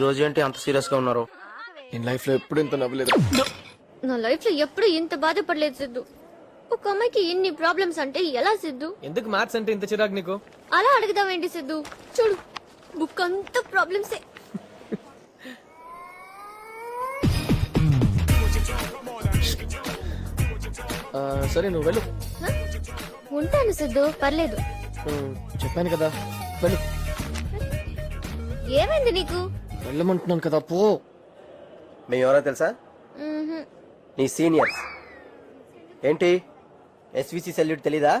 రోజు ఏంటి అంత సీరియస్గా ఉన్నారు? నేను లైఫ్లో ఎప్పుడు ఇంత నవ్వలేదు. నా లైఫ్లో ఎప్పుడు ఇంత బాధపడలేదు సిద్ధు. ఒక అమ్మాయికి ఇన్ని ప్రాబ్లమ్స్ అంటే ఎలా సిద్ధు? ఎందుకు మ్యాథ్స్ అంటే ఇంత చిరాకు నీకు? అలా అడుగుదామేంటి సిద్ధు? చూడు బుక్ అంతా ప్రాబ్లమ్సే. ఆ, సరే నువ్వు వెళ్ళు. హ? ఉంటాను సిద్ధు పర్లేదు. ఉమ్, చెప్పాను కదా వెళ్ళు. ఏమైంది నీకు? వెళ్ళమంటున్నాను కదా పో. మేము ఎవరో తెలుసా. నీ సీనియర్స్. ఏంటి? ఎస్విసి సెల్యూట్ తెలీదా.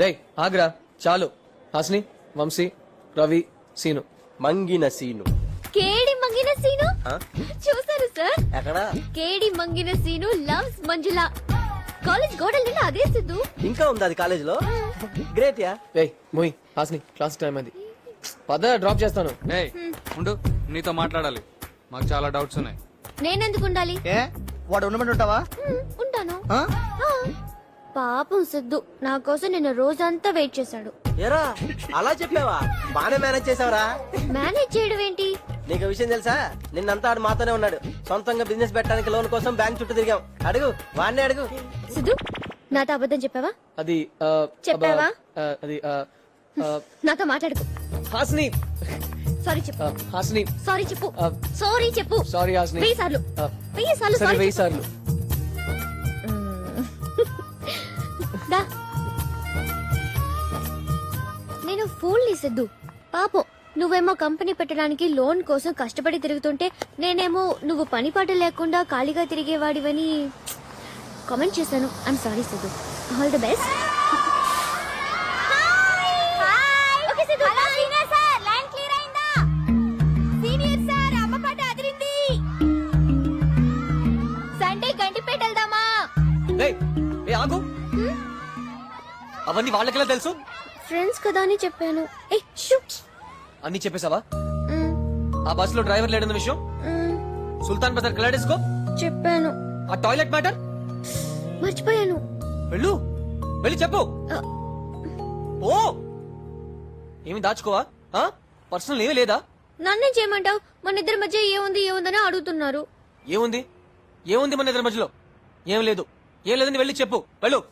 రే ఆగ్రా చాలు. హాస్ని వంశీ రవి సీను. మంగిన సీను. కేడి మంగిన సీను? చూసారు సార్. ఎక్కడా? కేడి మంగిన సీను లవ్స్ మంజుల. కాలేజ్ గోడల నిన్న అదే సిద్ధు. ఇంకా ఉంది అది కాలేజ్లో గ్రేట్ యా. రే మోయ్ హాస్ని క్లాస్ టైం అది. పద డ్రాప్ చేస్తాను. ఏయ్ ఉండు నీతో మాట్లాడాలి. మాకు చాలా డౌట్స్ ఉన్నాయి. నేనెందుకు ఉండాలి? ఏ? వాడు ఉండమంటే ఉంటావా? హ్మ్, ఉంటాను. ఆ? ఆ. పాపం సిద్ధు నా కోసం నిన్న రోజంతా వెయిట్ చేశాడు. ఎరా అలా చెప్పావా? బానే మేనేజ్ చేసావురా మేనేజ్ చేయడం ఏంటి? నీకు విషయం తెలుసా? నిన్నంతా ఆడు మాతోనే ఉన్నాడు. సొంతంగా బిజినెస్ పెట్టడానికి లోన్ కోసం బ్యాంక్ చుట్టూ తిరిగాం. అడుగు వాడిని అడుగు. సిద్ధు నాతో అబద్ధం చెప్పావా? అది ఆ, చెప్పావా? అబ్బా, ఆ, అది ఆ, ఆ, నాతో మాట్లాడుకో. హాస్ని. సారీ చెప్పు. హాస్ని. సారీ చెప్పు. సారీ చెప్పు. సారీ హాస్ని. వెయ్యి సార్లు. వెయ్యి సార్లు సరే వెయ్యి సార్లు. నేను ఫూల్ సిద్ధు. పాపం నువ్వేమో కంపెనీ పెట్టడానికి లోన్ కోసం కష్టపడి తిరుగుతుంటే నేనేమో నువ్వు పని పాట లేకుండా ఖాళీగా తిరిగేవాడివని కామెంట్ చేశాను. I'm sorry Siddhu. All the best ఆగు అవన్నీ వాళ్ళకెలా తెలుసు? ఫ్రెండ్స్ కదా అని చెప్పాను. ఏ షూ. అన్ని చెప్పేశావా? మ్, ఆ బస్లో డ్రైవర్ లేడన్న విషయం? సుల్తాన్ బజార్ కలాడేసుకో చెప్పాను. ఆ టాయిలెట్ మ్యాటర్? మర్చిపోయాను. వెళ్ళు. వెళ్ళి చెప్పు. ఓ ఏమి దాచుకోవా? పర్సనల్ ఏమీ లేదా? నన్నేం చేయమంటావు? మన ఇద్దరి మధ్య ఏముంది ఏముందని అడుగుతున్నారు. ఏముంది? ఏముంది మన ఇద్దరి మధ్యలో? ఏం లేదు. ఏం లేదని వెళ్ళి చెప్పు. వెళ్ళు.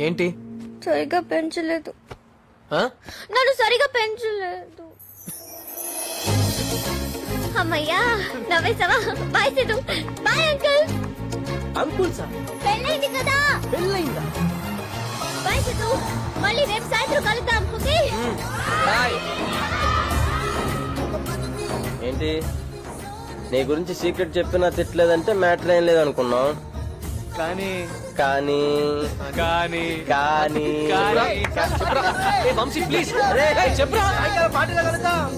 ఏంటి? సరిగా పెంచలేదు. ఆ? నన్ను సరిగా పెంచలేదు. అమ్మయ్యా. నవ్వేసావా bye Siddhu. Bye uncle. Uncle sir. పెళ్ళైంది కదా. పెళ్ళయిందా బాయ్ సిద్ధు. మళ్ళీ రేపు సాయంత్రం కలుద్దాం ఓకే? బాయ్. ఏంటి? నీ గురించి సీక్రెట్ చెప్పినా తిట్టలేదంటే మ్యాటర్ ఏం లేదు అనుకున్నాం కానీ. కానీ. కానీ. కానీ. వంశీ ప్లీజ్ చెప్పురా. పార్టీలో కలుద్దాం.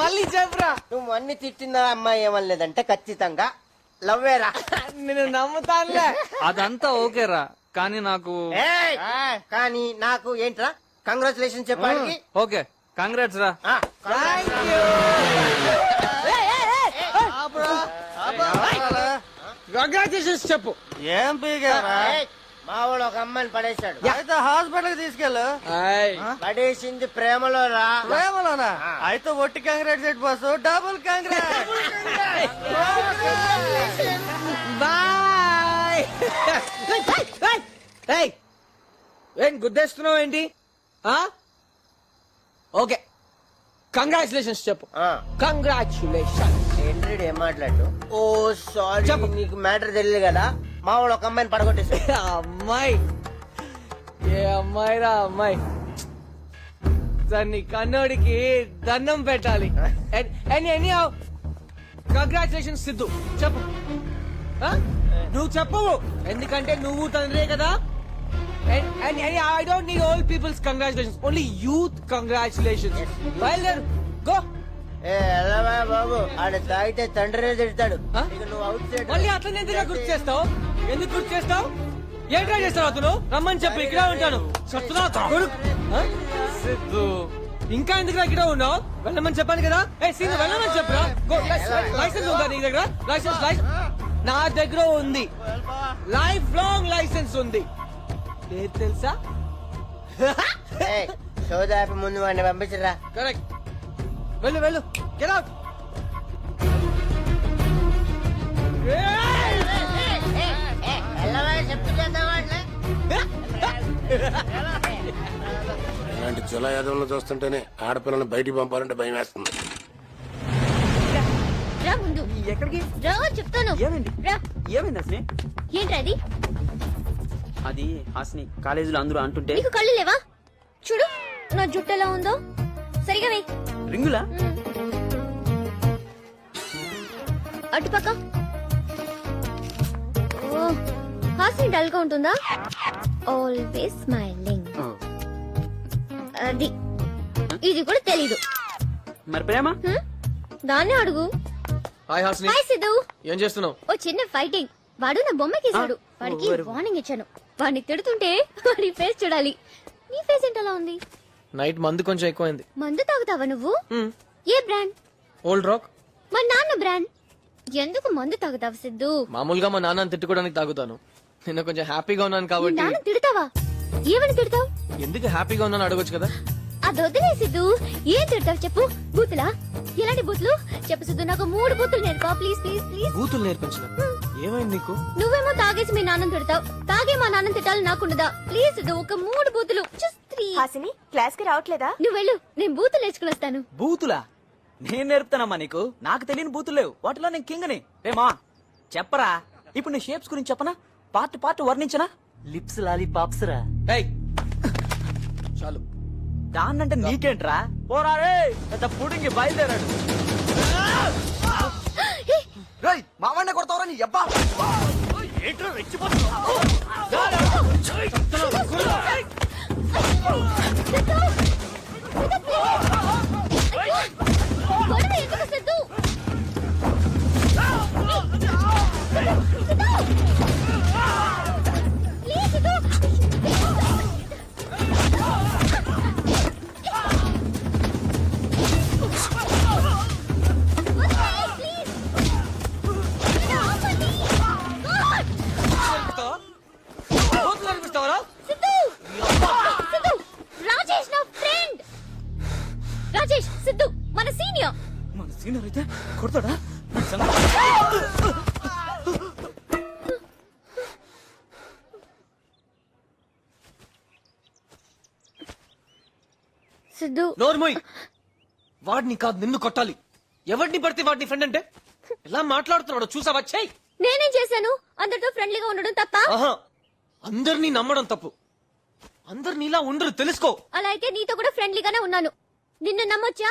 మళ్ళీ చెప్పురా. నువ్వు అన్ని తిట్టిందా అమ్మాయి ఏమనలేదంటే ఖచ్చితంగా లవ్వేరా నేను నమ్ముతానులే. అదంతా ఓకేరా. కానీ నాకు ఏయ్! కానీ నాకు ఏంట్రా? కంగ్రాచులేషన్ చెప్పడానికి. ఓకే. కాంగ్రాట్స్ రా. ఆ, కంగ్రాచులేషన్స్ చెప్పు. ఏం ఏయ్! మా వాడు ఒక అమ్మాయిని పడేశాడు. అయితే హాస్పిటల్కి తీసుకెళ్ళు. పడేసింది ప్రేమలో రా. ప్రేమలోనా? అయితే ఒట్టి congrats at boss double congrat boy. ఏం గుద్దేస్తున్నావు ఏంటి? ఆ? ఓకే. కంగ్రాచులేషన్స్ చెప్పు. కంగ్రాచులేషన్ ఏంట్రీడ్ ఏం మాట్లాడు? ఓ సారీ. చెప్పు. నీకు మ్యాటర్ తెలియదు కదా. మా వాడు ఒక అమ్మాయిని పడగొట్టేశాడు అమ్మాయి? ఏ అమ్మాయి రా అమ్మాయి? దాన్ని కన్నోడికి దండం పెట్టాలి. Any congratulation Siddhu. చెప్పు? నువ్వు చెప్పవు ఎందుకంటే నువ్వు తండ్రే కదా. I don't need all peoples congratulations only youth congratulations బయలుదేరు. గో ఏ బాబు? ఆడ తాగితే తండ్రినే తిడతాడు. మళ్ళీ అట్లనే ఎందుకు గుర్తు చేస్తావు? ఎందుకు గుర్తు చేస్తావు? ఏం ట్రై చేస్తావు అతను? రమ్మని చెప్పి ఇక్కడే ఉంటాను. చెప్తున్నా కొడుకు. ఆ? సిద్ధు. ఇంకా ఎందుకు ఇక్కడ ఉన్నావు? వెళ్ళమని చెప్పాను కదా. ఏ సీన్ వెళ్ళమని చెప్పరా? గో, లై- లై- లైసెన్స్ ఉందా నీ దగ్గర? Licence licence. నా దగ్గర ఉంది. లైఫ్ లాంగ్ లైసెన్స్ ఉంది. లేదు తెలుసా? ముందు వాడిని పంపించరా? కరెక్ట్. వెళ్ళు వెళ్ళు. గెట్ అవుట్ చుల యాదవులను చూస్తుంటేనే ఆడపిల్లని బయటికి పంపాలంటే భయం వేస్తుంది. రా ముందు. ఎక్కడికి? రా చెప్తాను. ఏమైంది? రా. ఏమైంది అసలు ఏంట్రా అది అది హాస్ని కాలేజీలో అందరూ అంటుంటే నీకు కళ్ళు లేవా? చూడు నా జుట్టు ఎలా ఉందో. సరిగా వెయ్యి రింగులా? అటుపక్క ఓ హాస్ని డల్గా ఉంటుందా ఆల్వేస్ స్మైలింగ్ అది. ఇది కూడా తెలీదు. మరి ప్రేమ? హ్మ్? దాన్నే అడుగు. హాయ్ హాస్ని. హాయ్ సిద్ధు. ఏం చేస్తున్నావు? ఓ చిన్న ఫైటింగ్ వాడు నా బొమ్మకి ఇస్తాడు వాడికి వార్నింగ్ ఇచ్చాను. వాడిని తిడుతుంటే వాడి ఫేస్ చూడాలి. నీ ఫేస్ ఏంటలా ఉంది? నైట్ మందు కొంచెం ఎక్కువైంది. మందు తాగుతావా నువ్వు? ఏ బ్రాండ్ ఓల్డ్ రాక్ మా నాన్న బ్రాండ్ ఎందుకు మందు తాగుతావు సిద్ధు? మామూలుగా మా నాన్నని తిట్టుకోవడానికి తాగుతాను. నిన్న కొంచెం హ్యాపీగా ఉన్నాను మీ కాబట్టి. నాన్న తిడతావా? ఏమని తిడతావు? ఎందుకు హ్యాపీగా ఉన్నాను అడగొచ్చు కదా. అది వదిలే సిద్ధు. ఏం తిడతావు చెప్పు. బూతులా? ఎలాంటి బూతులు? చెప్పు సిద్ధు నాకు మూడు బూతులు నేర్పా ప్లీజ్ ప్లీజ్ ప్లీజ్. బూతులు నేర్పించిన? ఏమైంది నీకు? నువ్వేమో తాగేసి మీ నాన్నని తిడతావు. తాగే మా నాన్నని తిట్టాలి నాకుండదా? ప్లీజ్ సిద్ధు ఒక మూడు బూతులు. హాసిని క్లాస్కి రావట్లేదా? నువ్వు వెళ్ళు నేను బూతులు నేర్చుకుని వస్తాను బూతులా? నేను నేర్పుతానమ్మా నీకు. నాకు తెలియని బూతులు లేవు. వాటిలో నేను కింగని రేమా చెప్పరా? ఇప్పుడు నీ షేప్స్ గురించి చెప్పనా? పార్ట్ పార్ట్ వర్ణించనా? లిప్స్ లాలీ పాప్స్ రా. చాలు దాన్నంటే నీకేంట్రా పోరా రే పెద్ద పుడింగి బయలుదేరాడు రేయ్ మావాడిని కొడతావరా నీ అబ్బా గొడవ సిద్ధు నోర్మోయ్! వాడిని కాదు నిన్ను కొట్టాలి. ఎవరిని పడితే వాడిని ఫ్రెండ్ అంటే? ఎలా మాట్లాడుతున్నాడు చూసావా? చెయ్ నేనేం చేశాను? అందరితో ఫ్రెండ్లీగా ఉండడం తప్ప? ఆహా! అందరినీ నమ్మడం తప్పు. అందరు నీలా ఉండరు తెలుసుకో. అలా అయితే నీతో కూడా ఫ్రెండ్లీగానే ఉన్నాను. నిన్ను నమ్మొచ్చా?